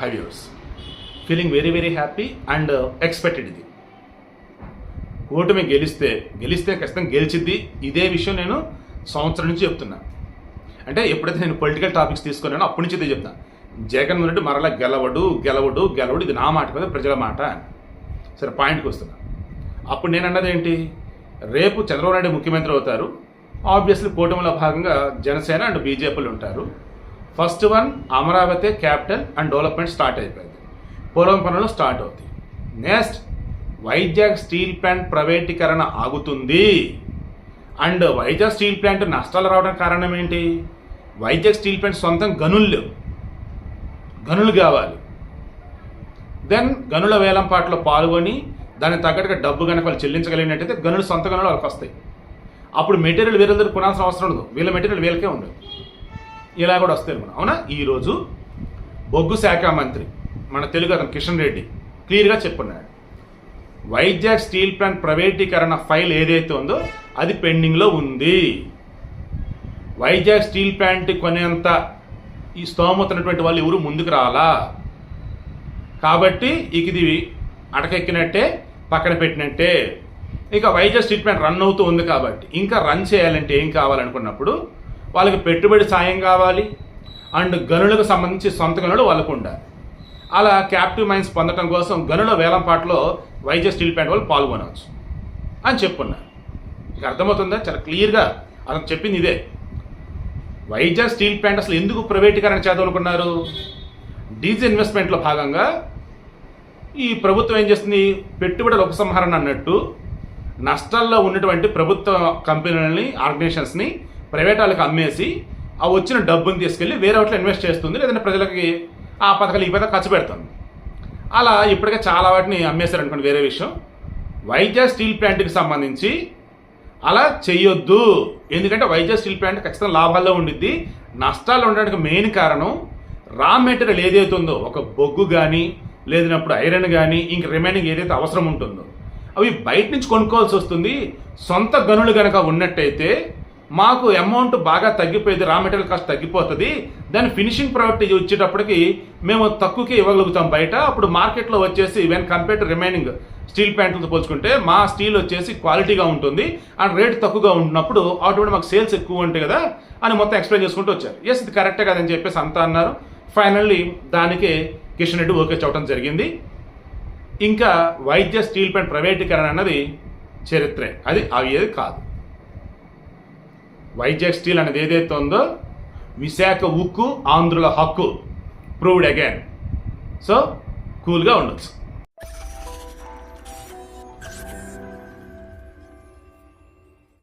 Hi views feeling very very happy and expected ఇది. ఓటమి గెలిస్తే గెలిస్తే ఖచ్చితంగా గెలిచిద్ది. ఇదే విషయం నేను సంవత్సరం నుంచి చెప్తున్నా. అంటే ఎప్పుడైతే నేను పొలిటికల్ టాపిక్స్ తీసుకున్నానో అప్పటి నుంచి ఇదే చెప్తాను జగన్ రెడ్డి మరలా గెలవడు గెలవడు గెలవడు ఇది నా మాట కదా ప్రజల మాట సరే పాయింట్కి వస్తున్నా. అప్పుడు నేను అన్నది ఏంటి? రేపు చంద్రబాబు నాయుడు ముఖ్యమంత్రి అవుతారు. ఆబ్వియస్లీ కూటమిలో భాగంగా జనసేన అండ్ బీజేపీలు ఉంటారు. First one Amaravati capital and development start అయిపోయింది. పూర్వం పనులు స్టార్ట్ అవుతాయి. నెక్స్ట్ వైజాగ్ స్టీల్ ప్లాంట్ ప్రైవేటీకరణ ఆగుతుంది. అండ్ వైజాగ్ స్టీల్ ప్లాంట్ నష్టాలు రావడానికి కారణం ఏంటి? వైజాగ్ స్టీల్ ప్లాంట్ సొంతం గనులు లేవు. గనులు కావాలి. దెన్ గనుల వేలంపాట్లో పాల్గొని దానికి తగ్గట్టుగా డబ్బు కనుక వాళ్ళు చెల్లించగలిగినట్టయితే గనులు సొంత గనులు వాళ్ళకి వస్తాయి అప్పుడు మెటీరియల్ వేరే దగ్గర కొనాల్సిన అవసరం ఉండదు. వీళ్ళ మెటీరియల్ వీళ్ళకే ఉండదు. ఇలా కూడా వస్తాయి మనం అవునా? ఈరోజు బొగ్గు శాఖ మంత్రి మన తెలుగు అతను కిషన్ రెడ్డి క్లియర్గా చెప్పున్నాడు వైజాగ్ స్టీల్ ప్లాంట్ ప్రైవేటీకరణ ఫైల్ ఏదైతే ఉందో అది పెండింగ్లో ఉంది. వైజాగ్ స్టీల్ ప్లాంట్ కొనేంత ఈ స్తోమత ఉన్నటువంటి వాళ్ళు ఎవరు ముందుకు రాలా? కాబట్టి ఇక ఇది అటకెక్కినట్టే పక్కన పెట్టినట్టే. ఇక వైజాగ్ స్టీల్ ప్లాంట్ రన్ అవుతూ ఉంది కాబట్టి ఇంకా రన్ చేయాలంటే ఏం కావాలనుకున్నప్పుడు వాళ్ళకి పెట్టుబడి సాయం కావాలి. అండ్ గనులకు సంబంధించి సొంత గనులు వాళ్ళకు ఉండాలి. అలా క్యాప్టివ్ మైన్స్ పొందడం కోసం గనుల వేలంపాట్లో వైజాగ్ స్టీల్ ప్లాంట్ వాళ్ళు పాల్గొనవచ్చు అని చెప్పున్నారు. ఇక అర్థమవుతుందా? చాలా క్లియర్గా అతను చెప్పింది ఇదే. వైజాగ్ స్టీల్ ప్లాంట్ అసలు ఎందుకు ప్రైవేటీకరణ చేద్దామనుకున్నారు డీజిల్ ఇన్వెస్ట్మెంట్లో భాగంగా ఈ ప్రభుత్వం ఏం చేస్తుంది? పెట్టుబడుల ఉపసంహరణ అన్నట్టు నష్టాల్లో ఉన్నటువంటి ప్రభుత్వ కంపెనీలని ఆర్గనైజేషన్స్ని ప్రైవేట్ వాళ్ళకి అమ్మేసి ఆ వచ్చిన డబ్బుని తీసుకెళ్ళి వేరే వాటిలో ఇన్వెస్ట్ చేస్తుంది లేదంటే ప్రజలకి ఆ పథకాలు ఈ పథకం ఖర్చు పెడుతుంది. అలా ఇప్పటికే చాలా వాటిని అమ్మేశారనుకోండి వేరే విషయం. వైద్య స్టీల్ ప్లాంట్కి సంబంధించి అలా చేయొద్దు ఎందుకంటే వైద్య స్టీల్ ప్లాంట్ ఖచ్చితంగా లాభాల్లో ఉండిద్ది. నష్టాలు ఉండడానికి మెయిన్ కారణం రా మెటీరియల్ ఏదైతే ఉందో ఒక బొగ్గు కానీ లేదన్నప్పుడు ఐరన్ కానీ ఇంక రిమైనింగ్ ఏదైతే అవసరం ఉంటుందో అవి బయట నుంచి కొనుక్కోవాల్సి వస్తుంది. సొంత గనులు కనుక ఉన్నట్టయితే మాకు అమౌంట్ బాగా తగ్గిపోయేది రా మెటీరియల్ కాస్ట్ తగ్గిపోతుంది. దాని ఫినిషింగ్ ప్రోడక్ట్ వచ్చేటప్పటికి మేము తక్కువకే ఇవ్వగలుగుతాం బయట. అప్పుడు మార్కెట్లో వచ్చేసి when compare to remaining steel ప్యాంట్లతో పోల్చుకుంటే మా స్టీల్ వచ్చేసి క్వాలిటీగా ఉంటుంది. అండ్ రేట్ తక్కువగా ఉన్నప్పుడు ఆటోమేటిక్ మాకు సేల్స్ ఎక్కువ ఉంటాయి కదా అని మొత్తం ఎక్స్ప్లెయిన్ చేసుకుంటూ వచ్చారు. ఎస్ ఇది కరెక్టే కదని చెప్పేసి అంతా అన్నారు. ఫైనల్లీ దానికే కిషన్ రెడ్డి ఓకే చెప్పడం జరిగింది. ఇంకా వైద్య స్టీల్ ప్యాంట్ ప్రైవేటీకరణ అన్నది చరిత్రే. అది అయ్యేది కాదు. వైజాగ్ స్టీల్ అనేది ఏదైతే ఉందో విశాఖ ఉక్కు ఆంధ్రుల హక్కు. ప్రూవ్డ్ అగైన్ సో కూల్గా ఉండొచ్చు.